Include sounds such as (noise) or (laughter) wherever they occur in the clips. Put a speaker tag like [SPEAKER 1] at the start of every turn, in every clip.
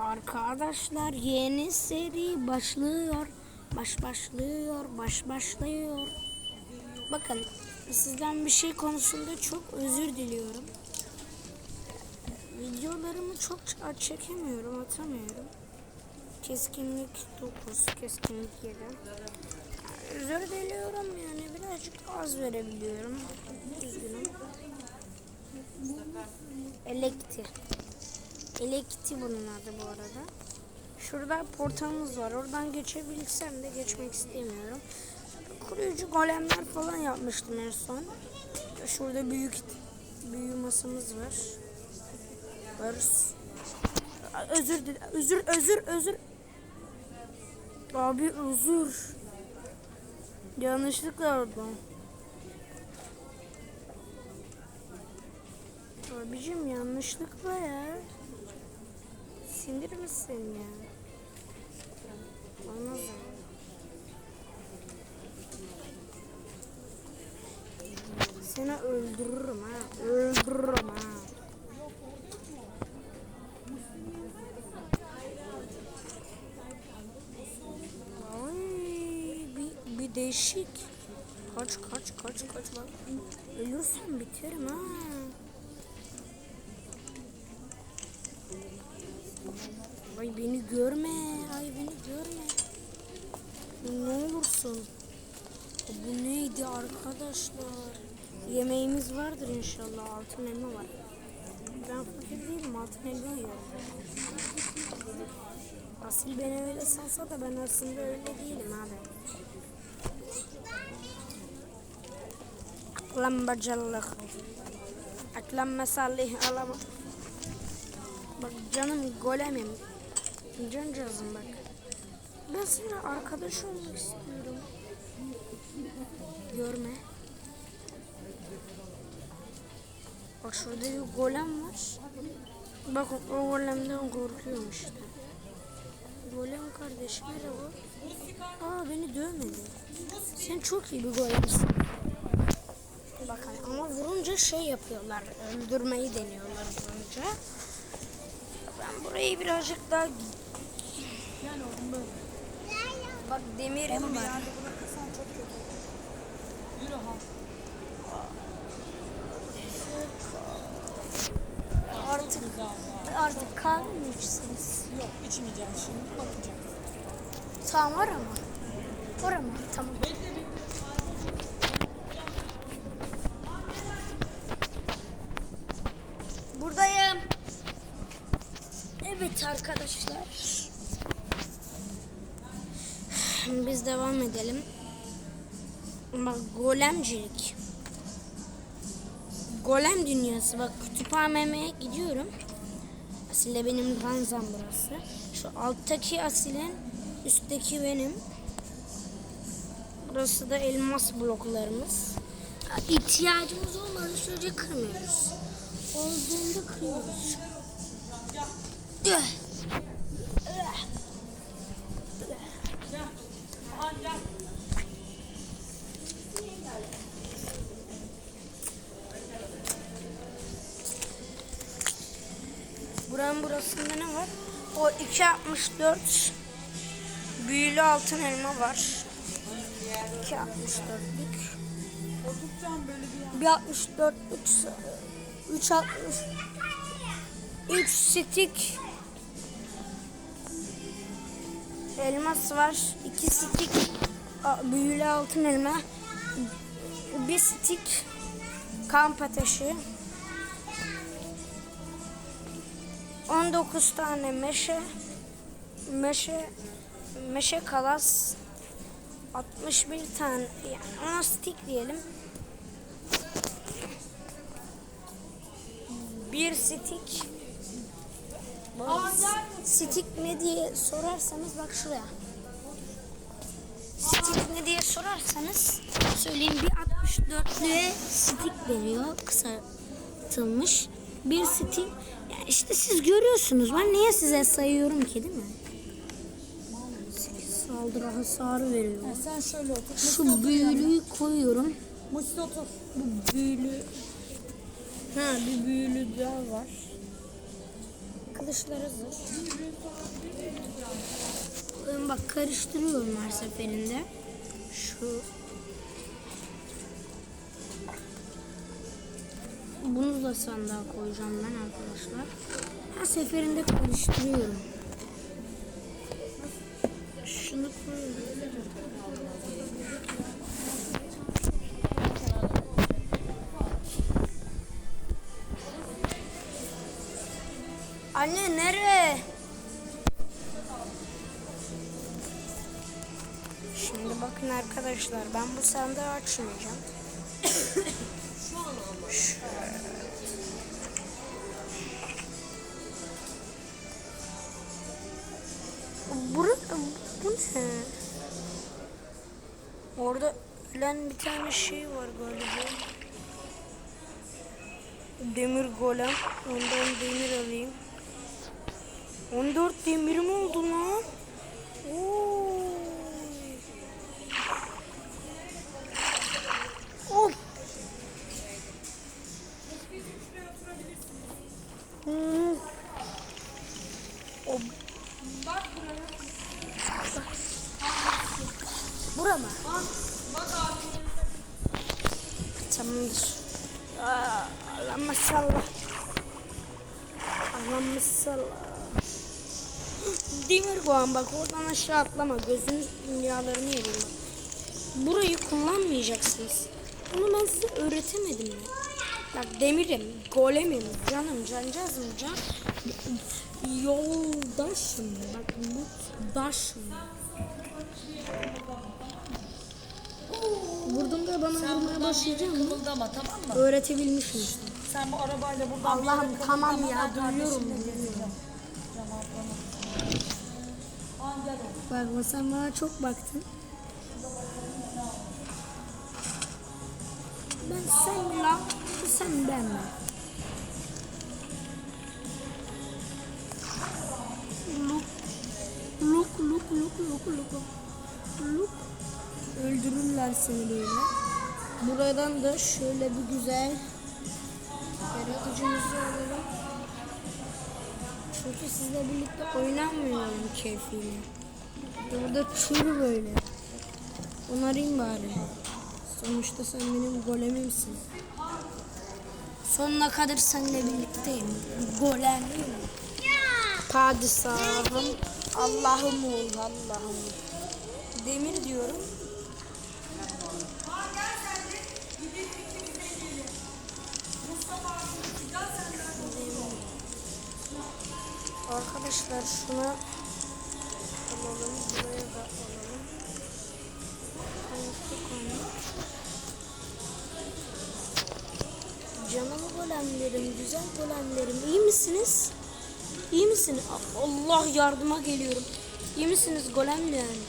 [SPEAKER 1] Arkadaşlar yeni seri başlıyor. Baş başlıyor, baş başlıyor. Bakın sizden bir şey konusunda çok özür diliyorum. Videolarımı çok çekemiyorum, atamıyorum. Keskinlik 9, keskinlik 7. Özür diliyorum yani birazcık az verebiliyorum. Üzgünüm. Elekti. Elekti bunun adı bu arada. Şurada portalımız var. Oradan geçebilsem de geçmek istemiyorum. Koruyucu golemler falan yapmıştım en son. Şurada büyük büyü masamız var. Örs. Özür dilerim. Özür, özür, özür. Abi özür. Yanlışlıkla oradan. Abicim yanlışlıkla ya. Sinir misin ya? Olmaz. Seni öldürürüm ha. Öldürürüm ha. Ay bir, bir değişik. Kaç kaç kaç kaç bak. Ölürsem biterim ha. Ay beni görme. Ay beni görme. Ne olursun. Bu neydi arkadaşlar? Yemeğimiz vardır inşallah. Altın elma var. Ben fakir değilim. Altın elma yiyorum. Asil beni öyle sansa da ben aslında öyle değilim abi. Aklan bacallık. Aklan mesalih alama. Bak canım golemim. Cancağızım bak. Ben seninle arkadaş olmak istiyorum. Görme. Bak şurada bir golem var. Bakın o golemden korkuyorum işte. Golem kardeş merhaba. Aa beni dövmedi. Sen çok iyi bir golemsin. Bakın ama vurunca şey yapıyorlar. Öldürmeyi deniyorlar vurunca. Ben burayı birazcık daha...
[SPEAKER 2] Yani oğlum böyle.
[SPEAKER 1] Bak demirim
[SPEAKER 2] bir
[SPEAKER 1] var.
[SPEAKER 2] yerde bırakırsan çok kötü. Yürü ha.
[SPEAKER 1] Artık artık mi içsiniz?
[SPEAKER 2] Yok içmeyeceğim şimdi bakacağım.
[SPEAKER 1] Tamam var ama. Var ama tamam. Buradayım. Evet arkadaşlar. Biz devam edelim. Bak golemcilik. Golem dünyası. Bak kütüphaneme gidiyorum. Asile benim ranzam burası. Şu alttaki Asil'in üstteki benim. Burası da elmas bloklarımız. İhtiyacımız olmadığı sürece kırmıyoruz. Olduğunda kırıyoruz. Üh. 2 64 büyülü altın elma var.
[SPEAKER 2] 2 64'lük. Bir
[SPEAKER 1] 64'lük 3 60 3 stick elmas var. 2 stick büyülü altın elma. Bir stick kamp ateşi. 19 tane meşe meşe meşe kalas 61 tane yani 10 stick diyelim. Bir stick Stick ne diye sorarsanız bak şuraya. Stick ne diye sorarsanız söyleyeyim bir 64'lüğe stick veriyor kısaltılmış. Bir stick işte siz görüyorsunuz ben niye size sayıyorum ki değil mi? 8 saldırı hasarı veriyor.
[SPEAKER 2] Ha, sen şöyle otur.
[SPEAKER 1] Şu büyülüyü koyuyorum.
[SPEAKER 2] Musti otur.
[SPEAKER 1] Bu büyülü ha bir büyülü daha var. arkadaşlar hazır. Bak karıştırıyorum her seferinde. Şu Bunu da sandığa koyacağım ben arkadaşlar. Her seferinde karıştırıyorum. Şunu koyuyorum. Anne nereye? Şimdi bakın arkadaşlar ben bu sandığı açmayacağım. Golem. Ondan demir alayım. 14 demirim oldu lan. Koğan bak oradan aşağı atlama. Gözünün dünyalarını yerim bak. Burayı kullanmayacaksınız. Bunu ben size öğretemedim mi? Bak demirim, golemim, canım, cancağızım, can... Yoldaşım, bak mutdaşım. Vurduğumda bana vurmaya başlayacak mı?
[SPEAKER 2] Kımıldama tamam mı?
[SPEAKER 1] Öğretebilmişim işte.
[SPEAKER 2] Sen bu arabayla buradan
[SPEAKER 1] Allah'ım
[SPEAKER 2] bir yere
[SPEAKER 1] tamam
[SPEAKER 2] kımıldama,
[SPEAKER 1] ya
[SPEAKER 2] ben
[SPEAKER 1] duyuyorum.
[SPEAKER 2] kardeşimle
[SPEAKER 1] duyuyorum.
[SPEAKER 2] gezeceğim. Tamam tamam.
[SPEAKER 1] Bak sen bana çok baktın. Ben sen la, sen ben mi? Look, look, look, look, look, look, look. Öldürürler seni böyle. Buradan da şöyle bir güzel yaratıcımızı alalım. Çünkü sizle birlikte oynamıyorum keyfiyle. Burada çür böyle. Onarayım bari. Sonuçta sen benim golemimsin. Sonuna kadar seninle birlikteyim. Golemim. Padişahım. Allah'ım ol Allah'ım. Demir diyorum. Arkadaşlar şunu alalım. Buraya da alalım. Unuttuk onu. Canım golemlerim, güzel golemlerim. İyi misiniz? İyi misiniz? Allah yardıma geliyorum. İyi misiniz golemlerim?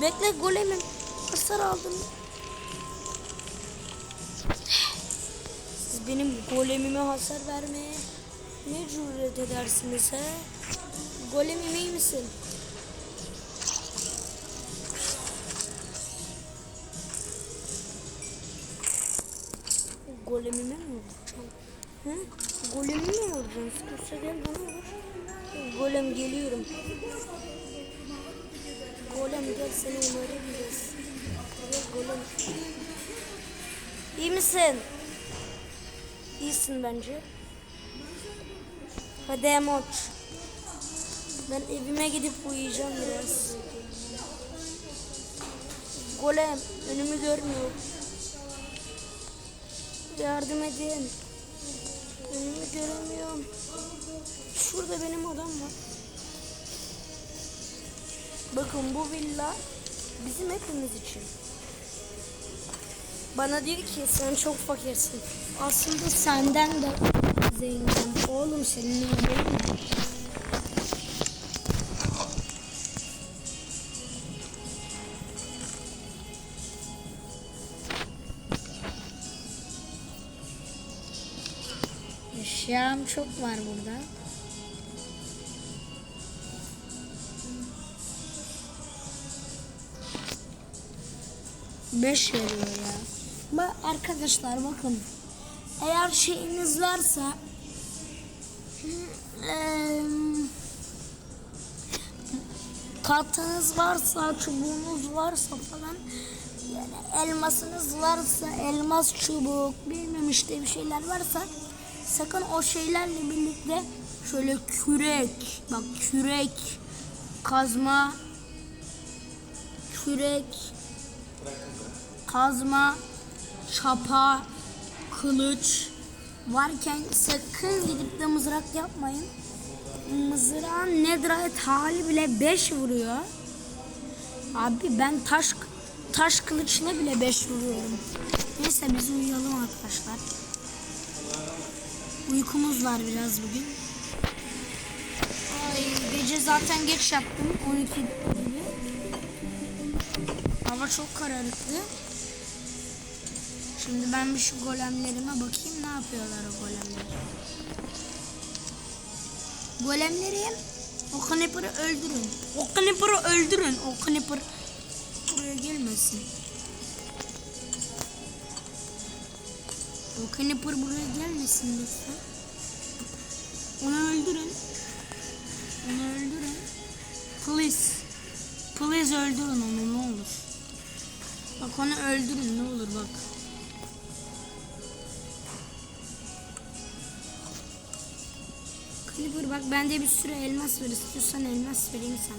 [SPEAKER 1] Bekle golemim. Hasar aldım. Benim golemime hasar vermeye ne cüret edersiniz he? Golemim iyi misin? Golemime mi vuracağım? He? Golemime mi vuracağım? Sıkırsa gel bana vur. Golem geliyorum. Golem gel seni umarabiliriz. Golem. İyi misin? İyisin bence. Hadi Emoç. Ben evime gidip uyuyacağım biraz. Golem önümü görmüyor. Yardım edin. Önümü göremiyorum. Şurada benim odam var. Bakın bu villa bizim hepimiz için. Bana diyor ki sen çok fakirsin. Aslında senden de zenginim. Oğlum senin haberin mi? Eşyam çok var burada. Beş veriyor ya. Ba arkadaşlar bakın. Eğer şeyiniz varsa kartınız varsa, çubuğunuz varsa falan yani elmasınız varsa, elmas çubuk, bilmem işte bir şeyler varsa sakın o şeylerle birlikte şöyle kürek, bak kürek, kazma, kürek, kazma, çapa, kılıç varken sakın gidip de mızrak yapmayın. Mızrağın netherite hali bile 5 vuruyor. Abi ben taş taş kılıçına bile 5 vuruyorum. Neyse biz uyuyalım arkadaşlar. Uykumuz var biraz bugün. Ay, gece zaten geç yattım 12 gibi. Hava çok kararıktı. Şimdi ben bir şu golemlerime bakayım ne yapıyorlar o golemler. Golemlerim o Kniper'ı öldürün. O Kniper'ı öldürün. O Kniper buraya gelmesin. O Kniper buraya gelmesin lütfen. Onu öldürün. Onu öldürün. Please. Please öldürün onu ne olur. Bak onu öldürün ne olur bak. Clipper bak bende bir sürü elmas var. İstiyorsan elmas vereyim sana.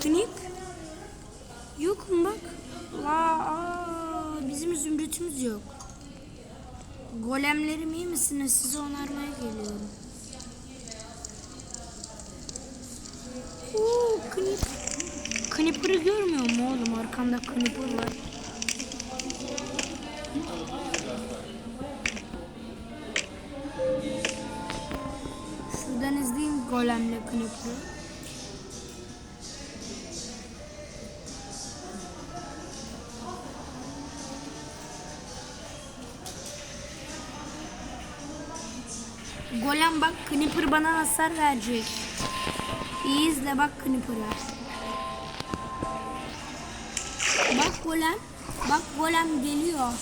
[SPEAKER 1] Knip. Yok mu bak? Aa, bizim zümrütümüz yok. Golemlerim iyi misiniz? Sizi onarmaya geliyorum. Oo, Knip. Knipper'ı görmüyor mu oğlum? Arkamda Knipper var. Golemle Knipper'ı. Golem bak Knipper bana hasar verecek. İyi izle bak Knipper'ı. Bak golem. Bak golem geliyor.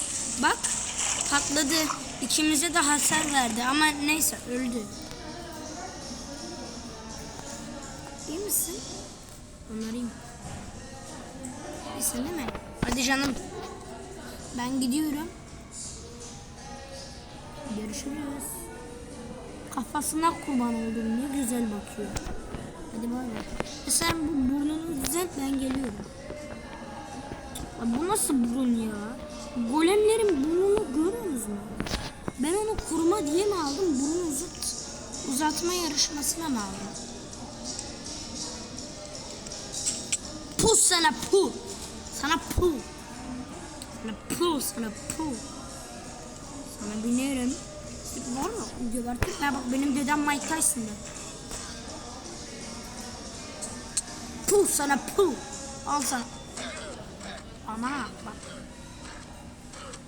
[SPEAKER 1] Bak patladı. İkimize de hasar verdi ama neyse öldü. Misin? Onarayım. İyisin değil mi? Hadi canım. Ben gidiyorum. Görüşürüz. Kafasına kurban oldum. Ne güzel bakıyor. Hadi bay. E sen bu burnunu düzelt ben geliyorum. Ya bu nasıl burun ya? Golemlerin burnunu görüyorsunuz mu? Ben onu kurma diye mi aldım? Burnu uzat, uzatma yarışmasına mı aldım? Pu sana pu. Sana pu. Sana pu sana pu. Sana binerim. Var mı? Gebertir. Ya bak benim dedem Mike Tyson'dı. Pu sana pu. Al sana. Ana bak.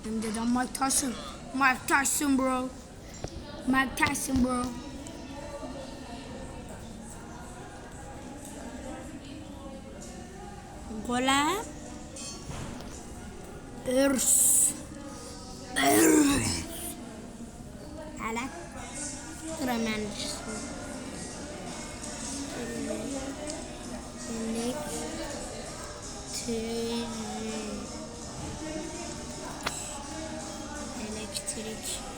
[SPEAKER 1] Benim dedem Mike Tyson. Mike Tyson bro. Mike Tyson bro. Golem. Örs. Örs. Hala. Kremençsin. Elektrik. Elektrik.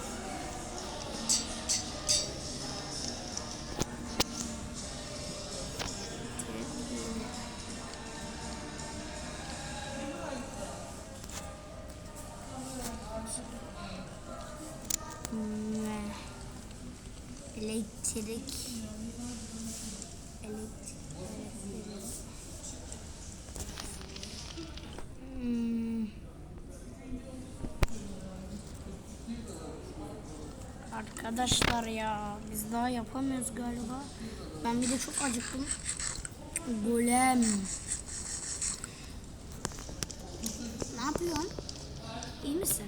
[SPEAKER 1] Arkadaşlar ya biz daha yapamıyoruz galiba. Ben bir de çok acıktım. Golem. Ne yapıyorsun? İyi misin?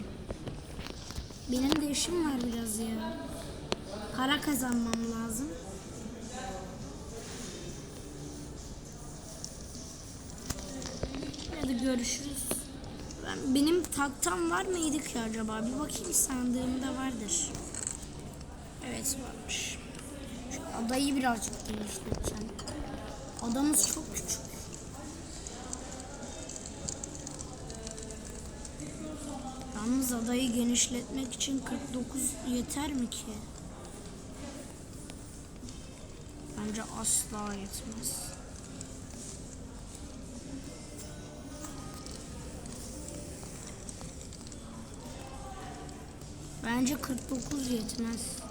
[SPEAKER 1] Benim de işim var biraz ya. Para kazanmam lazım. Hadi görüşürüz. Ben Ben, benim taktam var mıydı ki acaba? Bir bakayım sandığımda vardır. Evet varmış. Şu adayı birazcık genişleteceğim. Adamız çok küçük. Yalnız adayı genişletmek için 49 yeter mi ki? Bence asla yetmez. Bence 49 yetmez.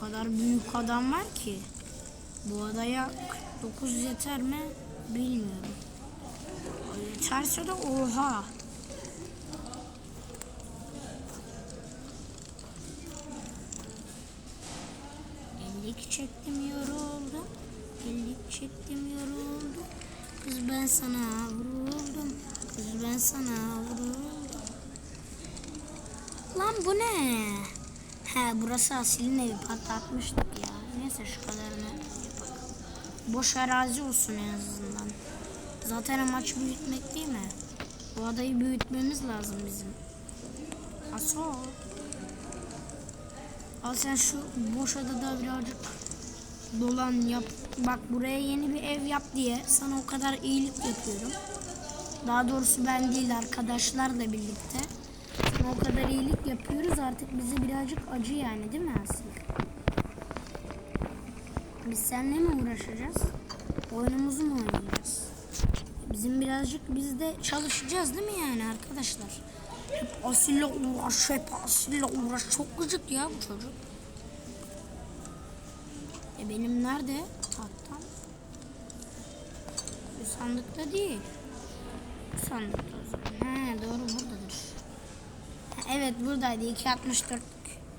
[SPEAKER 1] O kadar büyük adam var ki. Bu adaya 49 yeter mi bilmiyorum. Yeterse de oha. Ellik çektim yoruldum. Ellik çektim yoruldum. Kız ben sana vuruldum. Kız ben sana vuruldum. Lan bu ne? He burası Asil'in evi patlatmıştık ya. Neyse şu kadarını yapalım. Boş arazi olsun en azından. Zaten amaç büyütmek değil mi? Bu adayı büyütmemiz lazım bizim. Aso. Al sen şu boş adada birazcık dolan yap. Bak buraya yeni bir ev yap diye sana o kadar iyilik yapıyorum. Daha doğrusu ben değil arkadaşlarla birlikte. O kadar iyilik yapıyoruz artık bize birazcık acı yani değil mi Asil? Biz seninle mi uğraşacağız? Oyunumuzu mu oynayacağız? Bizim birazcık biz de çalışacağız değil mi yani arkadaşlar? Asil'le uğraş, hep Asil'le uğraş. Çok gıcık ya bu çocuk. E benim nerede tahtam? Bu sandıkta değil. Bu sandıkta o zaman. He doğru buradadır. Evet buradaydı. 2.64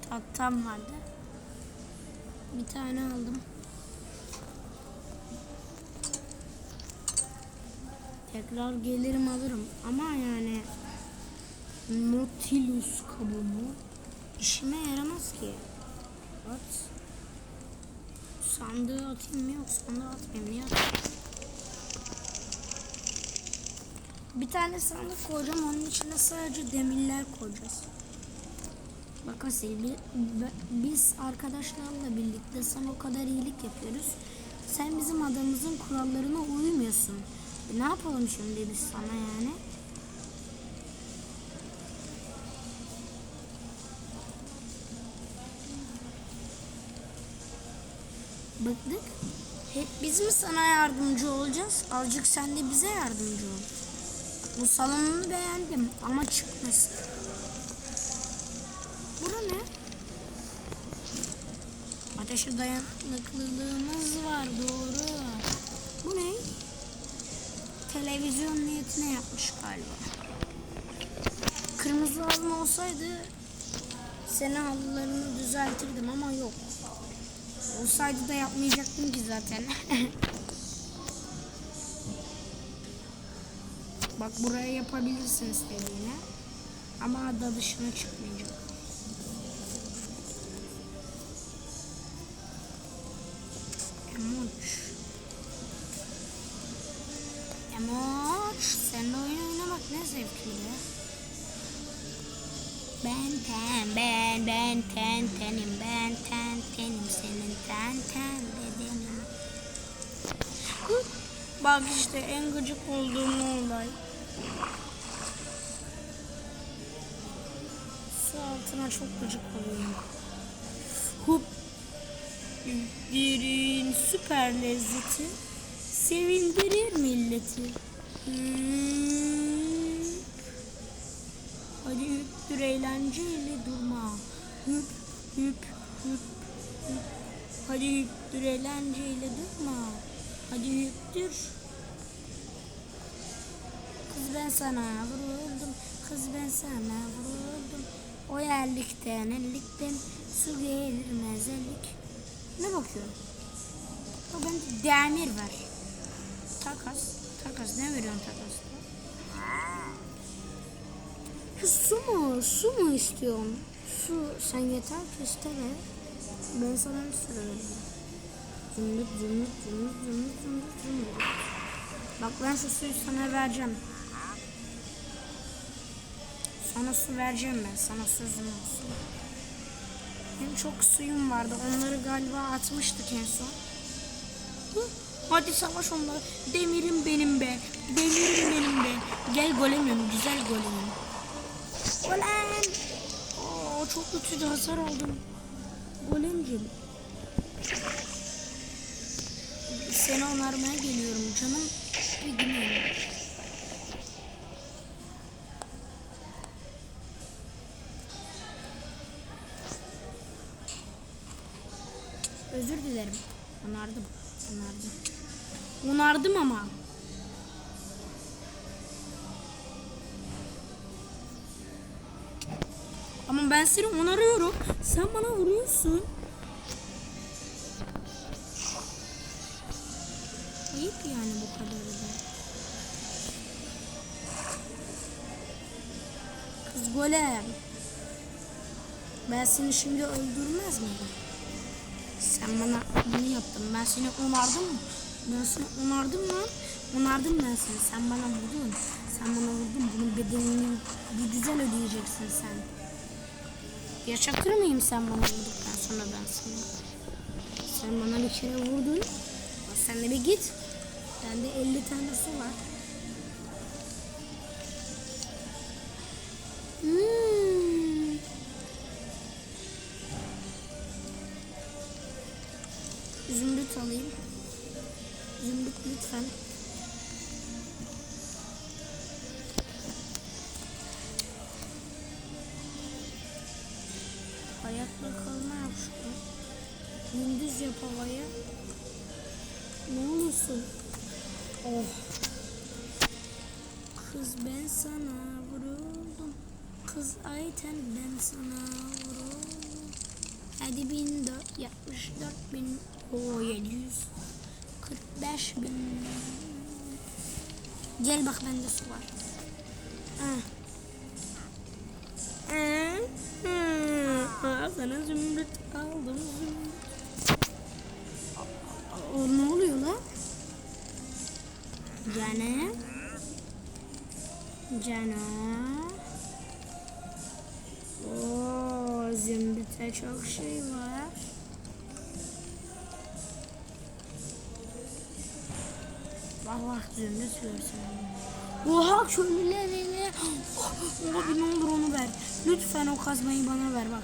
[SPEAKER 1] tahtam vardı. Bir tane aldım. Tekrar gelirim alırım. Ama yani Nautilus kabuğu işime yaramaz ki. At. Sandığı atayım mı yok sandığı atmayayım. Niye atayım? Bir tane sandık koyacağım. Onun içine sadece demirler koyacağız. Bak Asil, bi- bi- biz arkadaşlarla birlikte sana o kadar iyilik yapıyoruz. Sen bizim adamızın kurallarına uymuyorsun. E ne yapalım şimdi biz sana yani? Bıktık. Hep biz mi sana yardımcı olacağız? Azıcık sen de bize yardımcı ol. Bu salonunu beğendim ama çıkmasın. Bura ne? Ateşe dayanıklılığımız var doğru. Bu ne? Televizyon niyetine yapmış galiba. Kırmızı halı olsaydı senin halılarını düzeltirdim ama yok. Olsaydı da yapmayacaktım ki zaten. (laughs) Bak buraya yapabilirsin istediğini. Ama ada dışına çıkmayacak. Emoç. Emoç. Seninle oyun oynamak ne zevkli. Ben ten, ben, ben ten tenim, ben ten tenim, senin ten ten bedenim. Bak işte en gıcık olduğum olay. Su altına çok gıcık oluyorum. Hup. Derin süper lezzeti sevindirir milleti. Hmm. Hadi hüptür eğlenceyle durma. Hüp hüp hüp hüp. Hadi hüptür eğlenceyle durma. Hadi hüptür. Kız ben sana vuruldum. Kız ben sana vuruldum. O yerlikten ellikten su gelir mezelik. Ne bakıyorsun? O demir var. Takas. Takas. Ne veriyorsun takasta? Ya su mu? Su mu istiyorsun? Su sen yeter ki iste be. Ben sana bir sürü veririm. Zümrüt zümrüt zümrüt zümrüt zümrüt zümrüt. Bak ben şu suyu sana vereceğim. Sana su vereceğim ben. Sana sözüm olsun. Benim çok suyum vardı. Onları galiba atmıştık en son. Hı, Hadi savaş onları. Demirim benim be. Demirim benim be. Gel golemim. Güzel golemim. Golem. Oo, çok kötü hasar aldım. Golemcim. Seni onarmaya geliyorum canım. Bir günüm. Dilerim. Onardım. Onardım. Onardım ama. Ama ben seni onarıyorum. Sen bana vuruyorsun. Ayıp yani bu kadar da. Kız golem. Ben seni şimdi öldürmez miyim? Sen bana bunu yaptın. Ben seni onardım mı? Ben seni onardım lan. Onardım ben seni. Sen bana vurdun. Sen bana vurdun. Bunun bedelini bir güzel ödeyeceksin sen. Yaşatır mıyım sen bana vurduktan sonra ben seni? Sen bana bir kere vurdun. Sen de bir git. Bende 50 tanesi var. Havaya. Ne olursun. Oh. Kız ben sana vuruldum. Kız Ayten ben sana vuruldum. Hadi bin dört, yetmiş dört bin, o yedi yüz, kırk beş bin. Gel bak bende su var. Ah, Canım. Oo, zümrüte çok şey var. Bak zümrüt görsün. Oha köylülerine. Abi ne olur onu ver. Lütfen o kazmayı bana ver bak.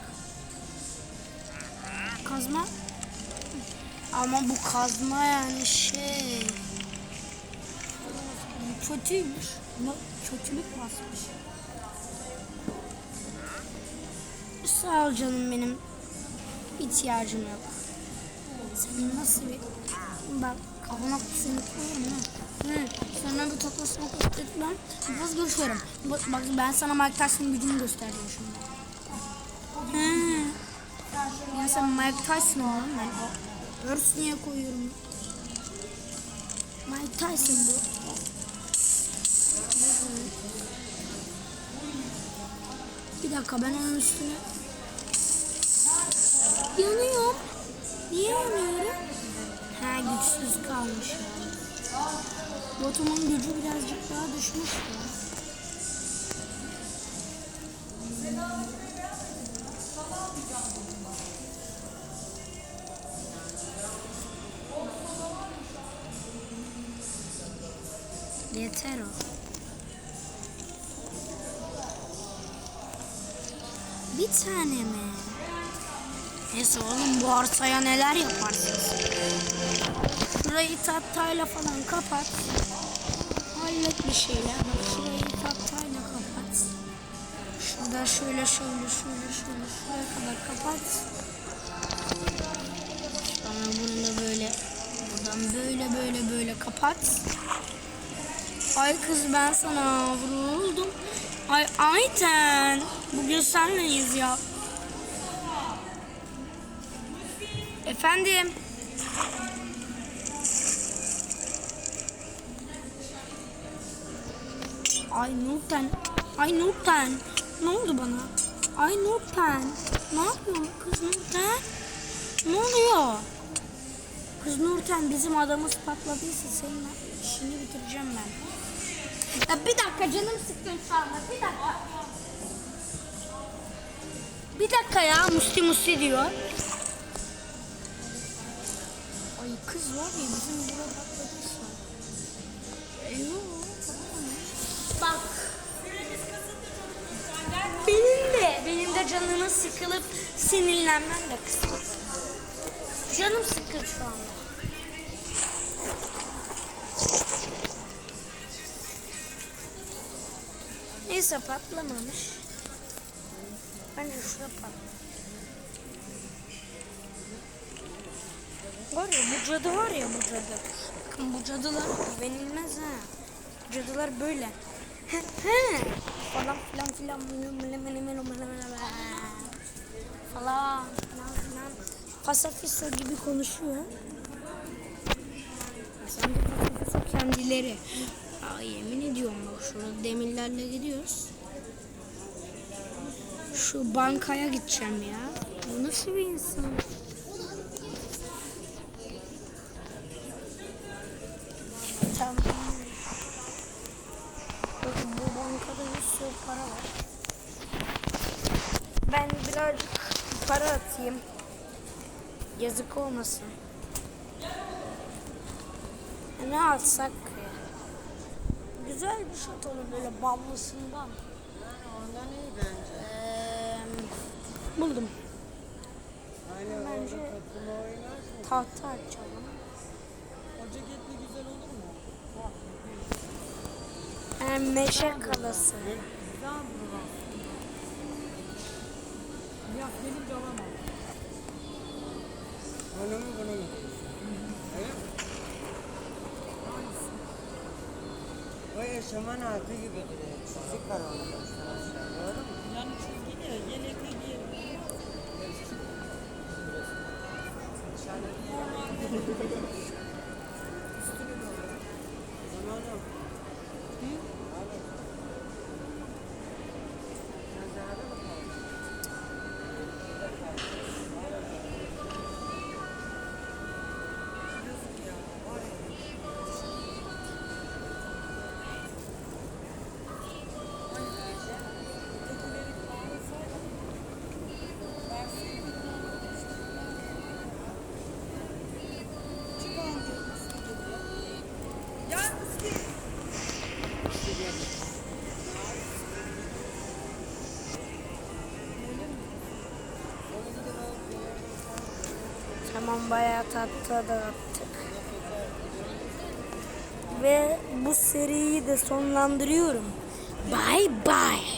[SPEAKER 1] Kazma. Ama bu kazma yani şey. Kötüymüş. Buna kötülük basmış. Sağ ol canım benim. İhtiyacım yok. Sen nasıl bir... Bak kafana koyarım ha. Hı, sonra bir toplasına göstermem. Biraz görüşüyorum. Bak, bak ben sana Mike Tyson'ın gücünü göstereceğim şimdi. Hı. Ya sen Mike Tyson oğlum ben. Örs niye koyuyorum? Mike Tyson bu. Bir dakika ben onun üstüne yanıyorum. Niye yanıyorum? Ha güçsüz kalmış. Botumun gücü birazcık daha düşmüş. Yeter o. tane mi? Neyse oğlum bu arsaya neler yaparsınız? Şurayı tahtayla falan kapat. Hallet bir şeyler. Bak şurayı tahtayla kapat. Şurada şöyle şöyle şöyle şöyle şuraya kadar kapat. Sonra bunu da böyle buradan böyle böyle böyle kapat. Ay kız ben sana vuruldum. Ay Ayten. Bugün senleyiz ya. Efendim. Ay Nurten. Ay Nurten. Ne oldu bana? Ay Nurten. Ne yapıyorsun kız Nurten? Ne oluyor? Kız Nurten bizim adamız patladıysa senin işini bitireceğim ben. Ya bir dakika canım sıkkın şu anda. Bir dakika. Bir dakika ya musti musti diyor. Ay kız var ya bizim burada patladıysa. Eyvah. Bak. Benim de, benim de canımın sıkılıp sinirlenmem de kısmet. Canım sıkır şu anda. Neyse patlamamış. Bence şurada patladı. Var ya bu cadı var ya bu cadı. Bakın bu cadılar güvenilmez ha. Cadılar böyle. Falan filan filan. Falan filan filan. Pasafiso gibi konuşuyor. Sanki Pasafiso kendileri. Yemin ediyorum bak şurada demirlerle gidiyoruz. Şu bankaya gideceğim ya. Bu nasıl bir insan? Tamam. Bakın bu bankada bir sürü para var. Ben birazcık para atayım. Yazık olmasın. Ne alsak? Güzel bir şey atalım böyle ballısından.
[SPEAKER 3] Ondan iyi bence.
[SPEAKER 1] Eee, buldum.
[SPEAKER 3] Aynen
[SPEAKER 1] Bence-. Tahta açalım.
[SPEAKER 3] O ceketli güzel olur mu?
[SPEAKER 1] Yani meşe kalası.
[SPEAKER 3] Ya gelince alamam. Onu mu bunu mu? O eşofman altı gibi duruyor. Çizik var onun başına. Doğru mu? Yani çizgi de yelekli giyerim. Zamanım.
[SPEAKER 1] Tamam bayağı tatlı da attık. Ve bu seriyi de sonlandırıyorum. Bye bye.